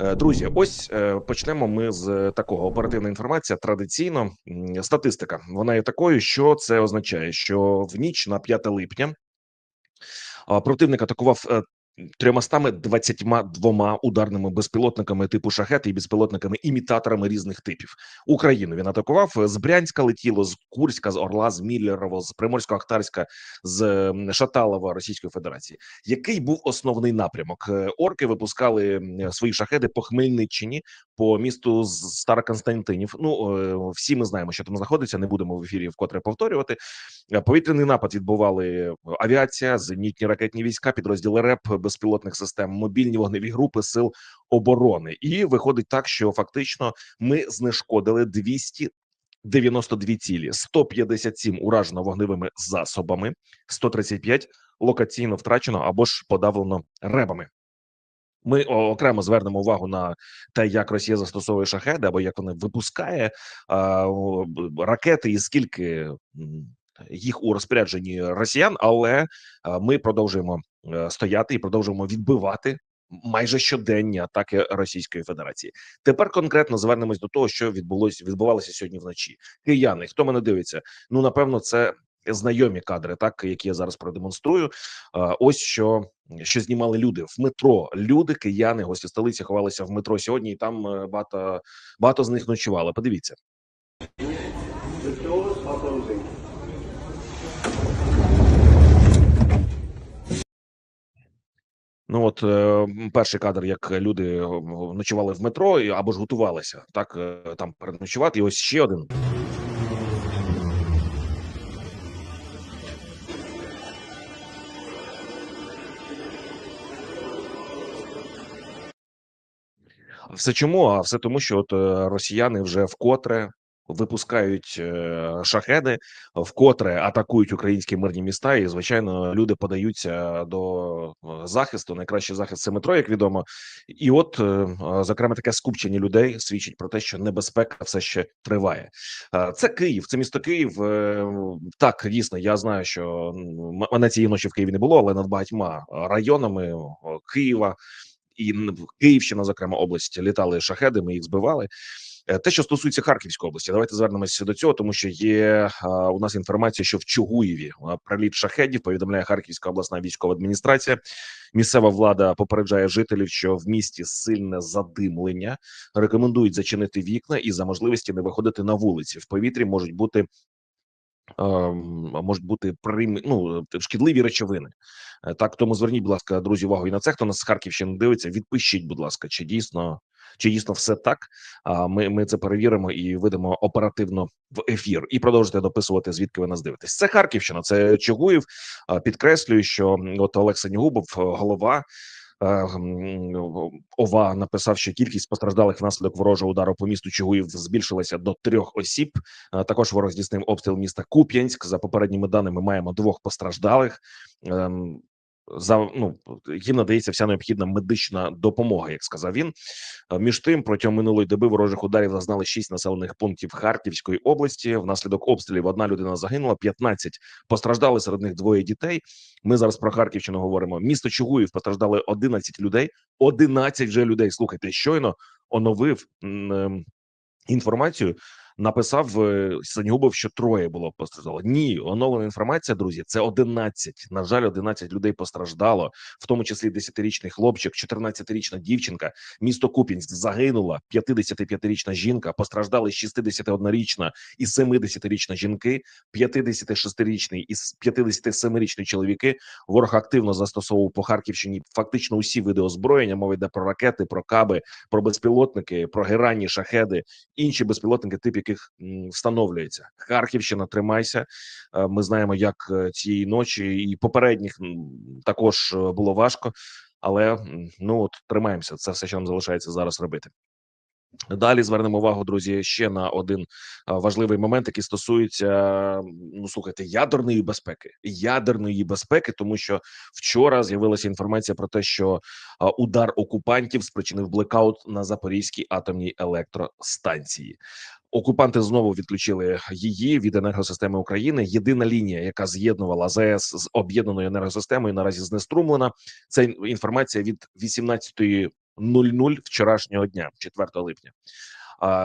Е, Друзі, ось е, почнемо ми з такого оперативна інформація. Традиційно статистика вона є такою, що це означає, що в ніч на 5 липня противник атакував е, 322 ударними безпілотниками типу шахет і безпілотниками імітаторами різних типів. Україну він атакував з Брянська летіло, з Курська, з Орла, з Міллерово, з Приморсько-Ахтарська, з Шаталова Російської Федерації. Який був основний напрямок? Е, Орки випускали свої шахеди по Хмельниччині, по місту Староконстантинів. Ну е, всі ми знаємо, що там знаходиться. Не будемо в ефірі вкотре повторювати. Е, Повітряний напад відбували авіація, зенітні ракетні війська, підрозділи РЕП, безпілотних систем, мобільні вогневі групи сил оборони. І виходить так, що фактично ми знешкодили 292 цілі, 157 уражено вогневими засобами, 135 локаційно втрачено або ж подавлено ребами. Ми окремо звернемо увагу на те, як Росія застосовує шахеди, або як вона випускає а, ракети, і скільки їх у розпорядженні росіян. Але ми продовжуємо е, стояти і продовжуємо відбивати майже щоденні атаки Російської Федерації. Тепер конкретно звернемось до того, що відбулося відбувалося сьогодні вночі. Кияни, хто мене дивиться? Ну напевно, це знайомі кадри, так які я зараз продемонструю. Ось що що знімали люди в метро. Люди, кияни, гості столиці ховалися в метро сьогодні, і там е, багато багато з них ночували. Подивіться. Ну от е, перший кадр, як люди е, ночували в метро або ж готувалися так там переночувати. І ось ще один. Все чому? А все тому, що от е, росіяни вже вкотре випускають е, шахеди, вкотре атакують українські мирні міста, і звичайно, люди подаються до е, захисту. Найкращий захист це метро, як відомо. І от зокрема таке скупчення людей свідчить про те, що небезпека все ще триває. Це Київ, це місто Київ. Так, дійсно, я знаю, що мене цієї ночі в Києві не було, але над багатьма районами Києва і н- Київщина, зокрема область, літали шахеди. Ми їх збивали. Е, Те, що стосується Харківської області, давайте звернемося до цього, тому що є а, у нас інформація, що в Чугуєві приліт шахедів повідомляє Харківська обласна військова адміністрація. Місцева влада попереджає жителів, що в місті сильне задимлення. Рекомендують зачинити вікна і за можливості не виходити на вулиці. В повітрі можуть бути. Ем, Можуть бути прим... ну, шкідливі речовини. Е, Так, тому зверніть, будь ласка, друзі, увагу і на це. Хто нас з Харківщини дивиться, відпишіть, будь ласка, чи дійсно чи дійсно все так. А ми, ми це перевіримо і видамо оперативно в ефір. І продовжуйте дописувати, звідки ви нас дивитесь. Це Харківщина, це Чугуїв. Підкреслюю, що от Олег Сенігубов, е, голова. Е, м, Ова написав, що кількість постраждалих внаслідок ворожого удару по місту Чугуїв збільшилася до трьох осіб. Е, Також ворог здійснив обстріл міста Куп'янськ. За попередніми даними маємо двох постраждалих. За ну їм надається вся необхідна медична допомога, як сказав він. Е, Між тим, протягом минулої доби ворожих ударів зазнали шість населених пунктів Харківської області. Внаслідок обстрілів одна людина загинула, 15 постраждали серед них двоє дітей. Ми зараз про Харківщину говоримо. Місто Чугуїв постраждали 11 людей. 11 вже людей. Слухайте, щойно оновив ем, інформацію. Написав е, Санігубов, що троє було постраждало. Ні, оновлена інформація, друзі. Це 11. На жаль, 11 людей постраждало, в тому числі 10-річний хлопчик, 14-річна дівчинка. Місто Купінськ загинула 55-річна жінка. Постраждали 61-річна і 70-річна жінки, 56-річний і 57-річний чоловіки. Ворог активно застосовував по Харківщині фактично усі види озброєння. Мова йде про ракети, про каби, про безпілотники, про геранні, шахеди, інші безпілотники, тип яких встановлюється. Харківщина, тримайся. Е, Ми знаємо, як е, цієї ночі і попередніх також е, було важко, але ну от тримаємося. Це все, що нам залишається зараз робити. Далі звернемо увагу, друзі, ще на один важливий момент, який стосується ну слухайте ядерної безпеки, ядерної безпеки, тому що вчора з'явилася інформація про те, що удар окупантів спричинив блекаут на Запорізькій атомній електростанції. Окупанти знову відключили її від енергосистеми України. Єдина лінія, яка з'єднувала ЗАЕС з об'єднаною енергосистемою, наразі знеструмлена. Це інформація від 18-ї 00 вчорашнього дня, 4 липня.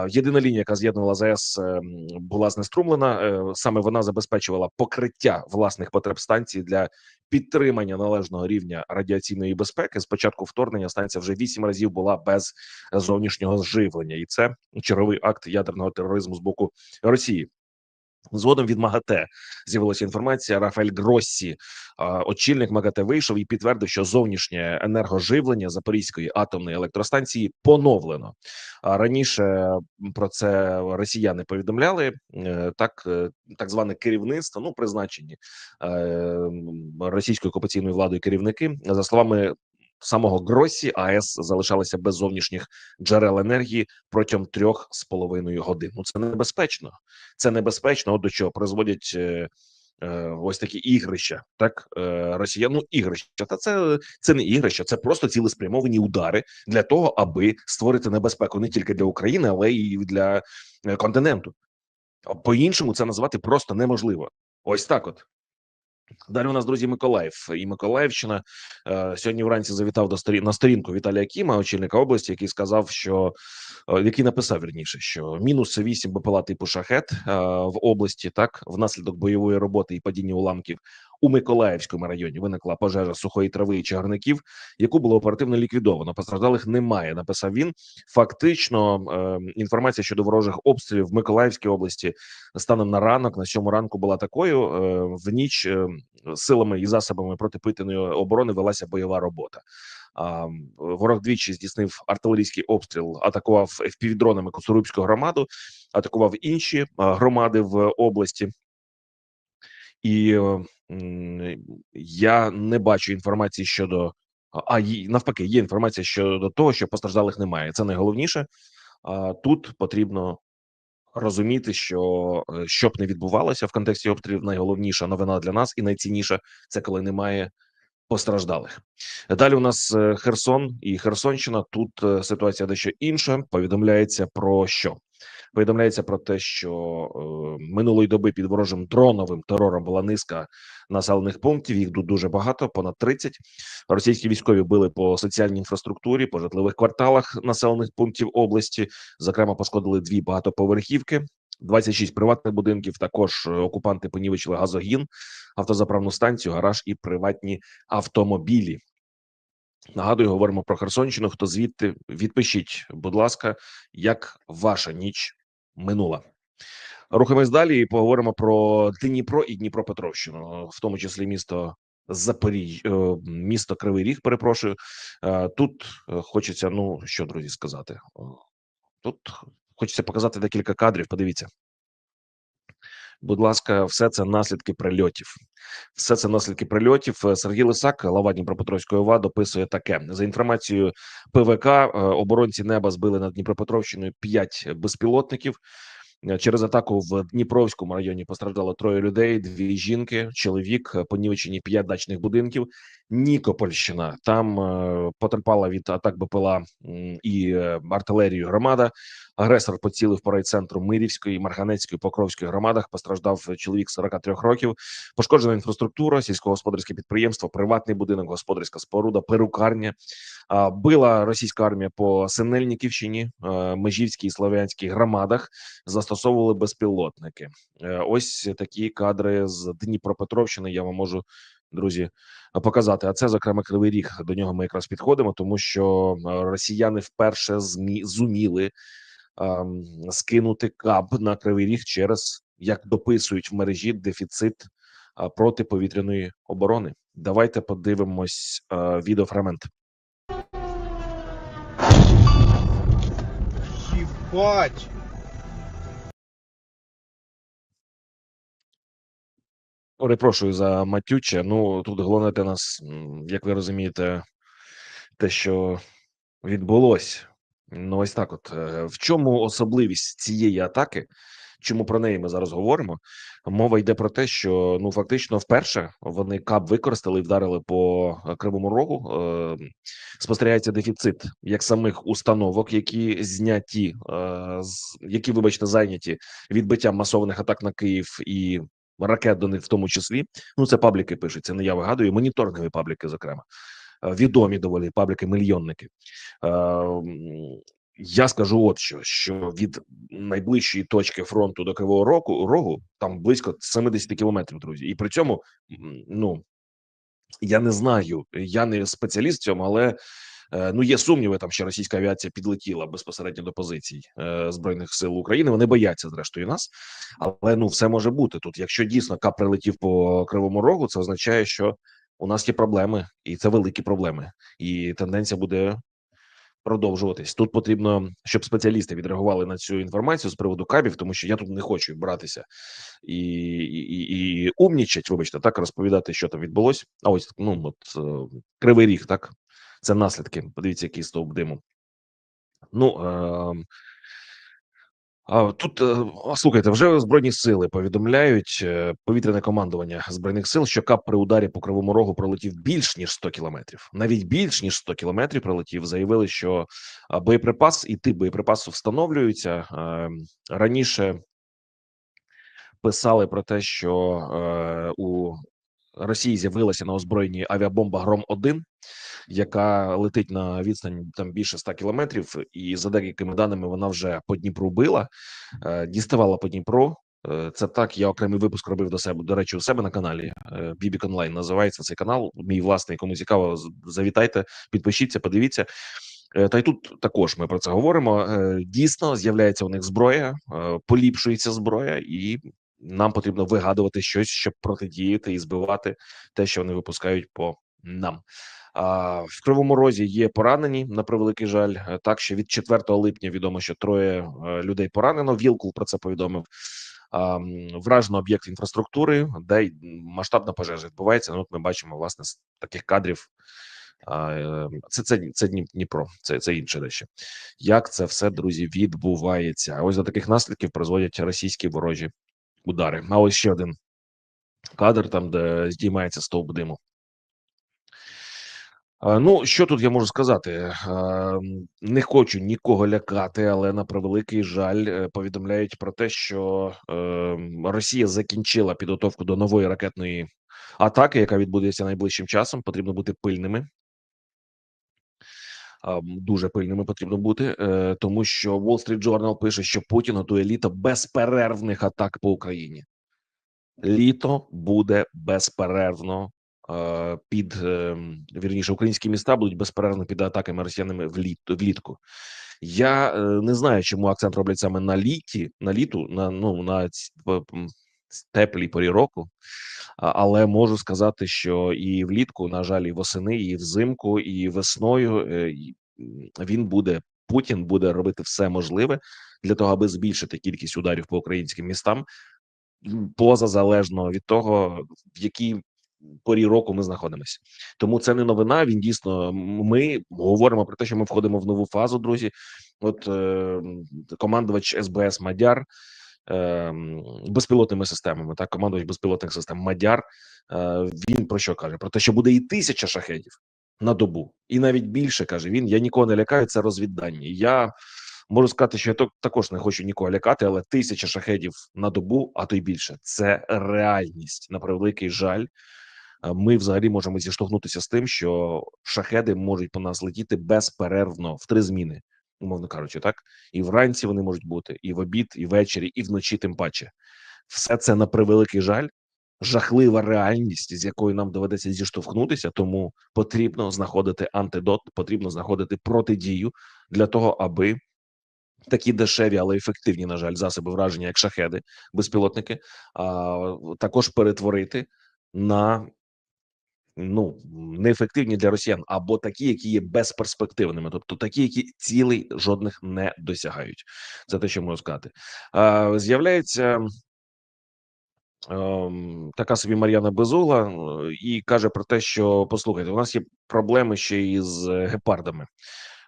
Єдина лінія, яка з'єднувала ЗАЕС, е, була знеструмлена. Е, Саме вона забезпечувала покриття власних потреб станції для підтримання належного рівня радіаційної безпеки. З початку вторгнення станція вже вісім разів була без зовнішнього зживлення, і це черговий акт ядерного тероризму з боку Росії. Згодом від МАГАТЕ з'явилася інформація. Рафаель Гроссі, очільник МАГАТЕ, вийшов і підтвердив, що зовнішнє енергоживлення Запорізької атомної електростанції поновлено. Раніше про це росіяни повідомляли. Е, Так, е, так зване керівництво, ну призначені е, російською окупаційною владою керівники, за словами. Самого Гросі АЕС залишалася без зовнішніх джерел енергії протягом трьох з половиною годин. Ну це небезпечно. Це небезпечно. От до чого призводять е, е, ось такі ігрища. Так е, росіян, ну ігрища. Та це, це не ігрища, це просто цілеспрямовані удари для того, аби створити небезпеку не тільки для України, але й для континенту. По-іншому це назвати просто неможливо. Ось так от. Далі у нас, друзі, Миколаїв і Миколаївщина. Е, сьогодні вранці завітав до сторін на сторінку Віталія Кіма, очільника області, який сказав, що е, який написав вірніше, що мінус 8 БПЛА типу шахет е, в області, так внаслідок бойової роботи і падіння уламків у Миколаївському районі виникла пожежа сухої трави і чагарників, яку було оперативно ліквідовано. Постраждалих немає. Написав він. Фактично, е, інформація щодо ворожих обстрілів в Миколаївській області станом на ранок на сьому ранку була такою. Е, в ніч е, силами і засобами протиповітряної оборони велася бойова робота. Ворог двічі здійснив артилерійський обстріл, атакував FPV-дронами Косорубську громаду, атакував інші а, громади в області. І е, я не бачу інформації щодо а навпаки, є інформація щодо того, що постраждалих немає. Це найголовніше. Тут потрібно розуміти, що е, що б не відбувалося в контексті обстрілів, найголовніша новина для нас і найцінніша це коли немає постраждалих. Далі у нас е, Херсон і Херсонщина. Тут е, ситуація дещо інша. Повідомляється про що? Повідомляється про те, що е, минулої доби під ворожим дроновим терором була низка населених пунктів. Їх тут дуже багато, понад 30. Російські військові били по соціальній інфраструктурі, по житлових кварталах населених пунктів області. Зокрема, пошкодили дві багатоповерхівки. 26 приватних будинків. Також е, окупанти понівечили газогін, автозаправну станцію, гараж і приватні автомобілі. Нагадую, говоримо про Херсонщину. Хто звідти відпишіть, будь ласка, як ваша ніч минула. Рухаємось далі і поговоримо про Дніпро і Дніпропетровщину, в тому числі місто Запоріж, е, місто Кривий Ріг. Перепрошую. Е, Тут е, хочеться, ну що друзі, сказати. Тут хочеться показати декілька кадрів. Подивіться. Будь ласка, все це наслідки прильотів. Все це наслідки прильотів. Е, Сергій Лисак, лава Дніпропетровської ОВА, дописує таке за інформацією ПВК. е, Оборонці неба збили над Дніпропетровщиною 5 безпілотників. Е, Через атаку в Дніпровському районі постраждало троє людей: дві жінки, чоловік, понівечені п'ять дачних будинків. Нікопольщина там е, потерпала від атак БПЛА і е, артилерію громада. Агресор поцілив по райцентру Мирівської, Марганецької, Покровської громадах. Постраждав чоловік 43 років. Пошкоджена інфраструктура, сільськогосподарське підприємство, приватний будинок, господарська споруда, перукарня. Била російська армія по Синельниківщині, е, Межівській і Слов'янській громадах. Застосовували безпілотники. Ось такі кадри з Дніпропетровщини. Я вам можу. Друзі, показати, а це зокрема кривий ріг. До нього ми якраз підходимо, тому що е, росіяни вперше змі зуміли ем, скинути каб на кривий ріг через як дописують в мережі дефіцит а, протиповітряної оборони. Давайте подивимось е, відеофрагмент. Ебать! Перепрошую за матюче. Ну тут головне для нас, як ви розумієте, те, що відбулось. Ну, ось так. От Е, в чому особливість цієї атаки? Чому про неї ми зараз говоримо? Мова йде про те, що ну фактично вперше вони кап використали і вдарили по е, кривому рогу. Е, спостерігається дефіцит як самих установок, які зняті, е, які, вибачте, зайняті відбиттям масованих атак на Київ і ракет до них в тому числі. Ну це пабліки пишуть, це не я вигадую, моніторингові пабліки, зокрема. відомі доволі пабліки мільйонники. Е, Я скажу от що: що від найближчої точки фронту до Кривого Рогу, Рогу там близько 70 кілометрів, друзі, і при цьому ну я не знаю, я не спеціаліст в цьому, але е, ну є сумніви там, що російська авіація підлетіла безпосередньо до позицій збройних сил України. Вони бояться зрештою нас, але ну все може бути тут. Якщо дійсно кап прилетів по кривому рогу, це означає, що у нас є проблеми, і це великі проблеми, і тенденція буде. Продовжуватись тут потрібно, щоб спеціалісти відреагували на цю інформацію з приводу кабів, тому що я тут не хочу братися і і, і, і умнічать, вибачте, так розповідати, що там відбулось. А ось ну от е, кривий ріг, так це наслідки. Подивіться, який стовп диму. Ну е, тут слухайте, вже збройні сили повідомляють е, повітряне командування збройних сил, що кап при ударі по кривому рогу пролетів більш ніж 100 кілометрів, навіть більш ніж 100 кілометрів пролетів. Заявили, що боєприпас і тип боєприпасу встановлюються Е, раніше. Писали про те, що е, у Росії з'явилася на озброєнні авіабомба Гром 1 яка летить на відстань там більше 100 кілометрів, і за деякими даними вона вже по Дніпру била, е, діставала по Дніпру. Е, Це так. Я окремий випуск робив до себе. До речі, у себе на каналі е, Бібік Онлайн називається цей канал. Мій власний, кому цікаво, завітайте, підпишіться, подивіться. Та й тут також ми про це говоримо. Дійсно, з'являється у них зброя, поліпшується зброя, і нам потрібно вигадувати щось, щоб протидіяти і збивати те, що вони випускають по нам. А в кривому розі є поранені на превеликий жаль. Е, Так що від 4 липня відомо, що троє е, людей поранено. Вілкул про це повідомив. Вражено об'єкт інфраструктури, де масштабна пожежа відбувається. Ну, от ми бачимо власне з таких кадрів. Е, Це це, це Дніпро, це, це інше дещо. Як це все, друзі, відбувається? Ось до таких наслідків призводять російські ворожі удари. А ось ще один кадр, там де здіймається стовп диму. А, Ну, що тут я можу сказати? Не хочу нікого лякати, але на превеликий жаль е, повідомляють про те, що е, Росія закінчила підготовку до нової ракетної атаки, яка відбудеться найближчим часом. Потрібно бути пильними. Дуже пильними потрібно бути, е, тому що Wall Street Journal пише, що Путін готує літо безперервних атак по Україні. Літо буде безперервно е, під е, вірніше, українські міста будуть безперервно під атаками росіянами вліт, влітку. Я е, не знаю, чому акцент роблять саме на літі, на літу, на ну на теплій порі року. Але можу сказати, що і влітку, на жаль, і восени, і взимку, і весною е, він буде Путін буде робити все можливе для того, аби збільшити кількість ударів по українським містам поза залежно від того, в якій порі року ми знаходимося. Тому це не новина. Він дійсно ми говоримо про те, що ми входимо в нову фазу, друзі. От е, командувач СБС Мадяр. е, Безпілотними системами, так, командувач безпілотних систем Мадяр. е, Він про що каже? Про те, що буде і тисяча шахедів на добу, і навіть більше каже він. Я нікого не лякаю, це розвіддані. Я Можу сказати, що я також не хочу нікого лякати, але тисяча шахедів на добу, а то й більше це реальність. На превеликий жаль, ми взагалі можемо зіштовхнутися з тим, що шахеди можуть по нас летіти безперервно в три зміни, умовно кажучи, так і вранці вони можуть бути, і в обід, і ввечері, і вночі. Тим паче, все це на превеликий жаль. Жахлива реальність, з якою нам доведеться зіштовхнутися, тому потрібно знаходити антидот, потрібно знаходити протидію для того, аби такі дешеві, але ефективні, на жаль, засоби враження, як шахеди, безпілотники, а також перетворити на ну неефективні для росіян, або такі, які є безперспективними, тобто такі, які цілей жодних не досягають. Це те, що можу сказати. З'являється. ем, Така собі Мар'яна Безугла е, і каже про те, що послухайте, у нас є проблеми ще із гепардами.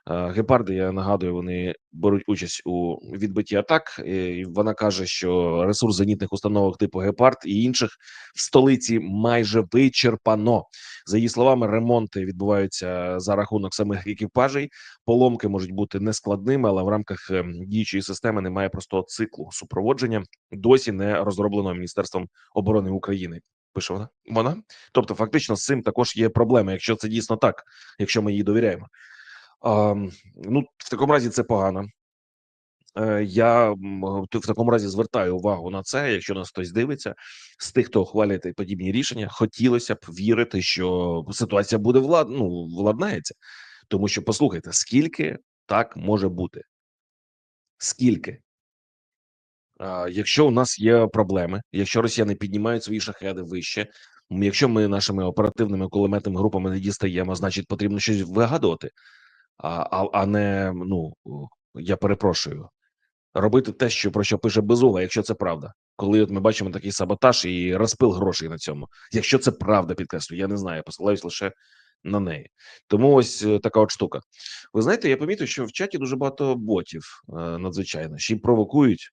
Е, Гепарди, я нагадую, вони беруть участь у відбитті атак. І вона каже, що ресурс зенітних установок типу гепард і інших в столиці майже вичерпано. За її словами, ремонти відбуваються за рахунок самих екіпажей. Поломки можуть бути нескладними, але в рамках ем, діючої системи немає простого циклу супроводження. Досі не розроблено міністерством оборони України. Пише вона. Вона. Тобто, фактично, з цим також є проблема, якщо це дійсно так, якщо ми їй довіряємо. Ну, в такому разі це погано. Е, Я в такому разі звертаю увагу на це. Якщо нас хтось дивиться, з тих, хто ухвалює подібні рішення, хотілося б вірити, що ситуація буде влад... ну, владнається. Тому що послухайте, скільки так може бути? Скільки? Якщо у нас є проблеми, якщо росіяни піднімають свої шахеди вище, якщо ми нашими оперативними кулеметними групами не дістаємо, значить потрібно щось вигадувати, а, а, не ну я перепрошую, робити те, що про що пише Безугла, якщо це правда. Коли от ми бачимо такий саботаж і розпил грошей на цьому, якщо це правда, підкреслю, я не знаю, я посилаюсь лише на неї. Тому ось е, така от штука. Ви знаєте, я помітив, що в чаті дуже багато ботів е, надзвичайно ще й провокують.